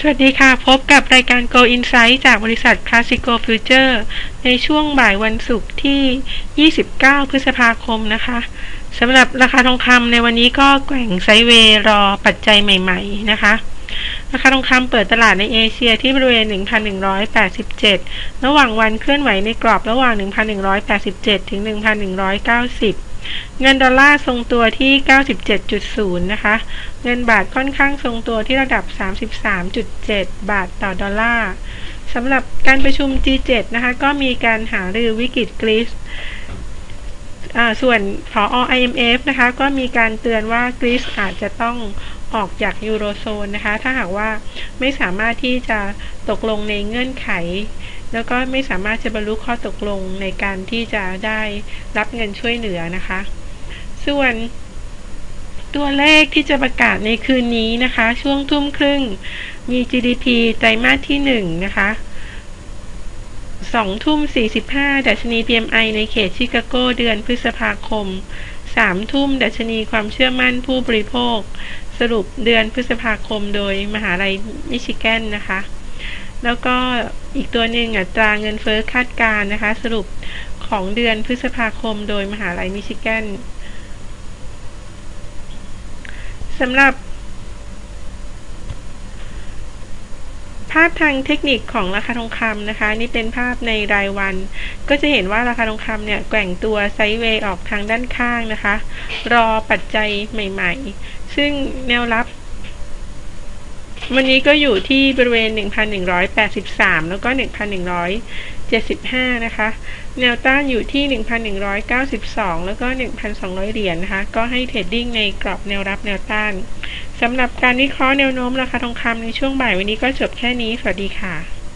สวัสดีค่ะ พบกับรายการ Go Insight จากบริษัท Classico Future ในช่วงบ่ายวันศุกร์ที่ 29 พฤษภาคมนะคะสำหรับราคาทองคำในวันนี้ก็แกว่งไซเวย์รอปัจจัยใหม่ๆนะคะ ราคาทองคำเปิดตลาดในเอเชียที่บริเวณ 1,187 ระหว่างวันเคลื่อนไหวในกรอบระหว่าง 1,187 ถึง 1,190 เงินดอลลาร์ทรงตัวที่ 97.0 นะคะ เงินบาทค่อนข้างทรงตัวที่ระดับ 33.7 บาทต่อดอลลาร์สำหรับการประชุม G7 นะคะ ก็มีการหารือวิกฤตกรีซส่วนพอ IMF นะคะ ก็มีการเตือนว่ากรีซอาจจะต้องออกจากยูโรโซนนะคะ ถ้าหากว่าไม่สามารถที่จะตกลงในเงื่อนไข แล้วก็ไม่สามารถจะบรรลุข้อตกลงในการที่จะได้รับเงินช่วยเหลือนะคะ ส่วนตัวเลขที่จะประกาศในคืนนี้นะคะ ช่วงทุ่มครึ่งมี GDP ไตรมาสที่ 1 นะคะ2ทุ่ม 45 ดัชนี PMI ในเขตชิคาโกเดือนพฤษภาคม 3 ทุ่ม ดัชนีความเชื่อมั่นผู้บริโภค สรุปเดือนพฤษภาคมโดยมหาลัยมิชิแกนนะคะ แล้วก็อีกตัวหนึ่งอัตราเงินเฟอ้อคาดการนะคะ สรุปของเดือนพฤษภาคมโดยมหาลัยมิชิแกนสำหรับ ภาพทางเทคนิคของราคาทองคำนะคะ นี่เป็นภาพในรายวัน ก็จะเห็นว่าราคาทองคำเนี่ยแกว่งตัวไซด์เวย์ออกทางด้านข้างนะคะ รอปัจจัยใหม่ ๆ ซึ่งแนวรับ วันนี้ก็อยู่ที่บริเวณ 1,183 แล้วก็ 1,175 นะคะ แนวต้านอยู่ที่ 1,192 แล้วก็ 1,200 เหรียญนนะคะ ก็ให้เทรดดิ้งในกรอบแนวรับแนวต้านสำหรับการวิเคราะห์แนวโน้มราคาทองคำในช่วงบ่ายวันนี้ก็จบแค่นี้ สวัสดีค่ะ